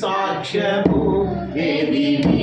సాక్ష్యము ఏది నీ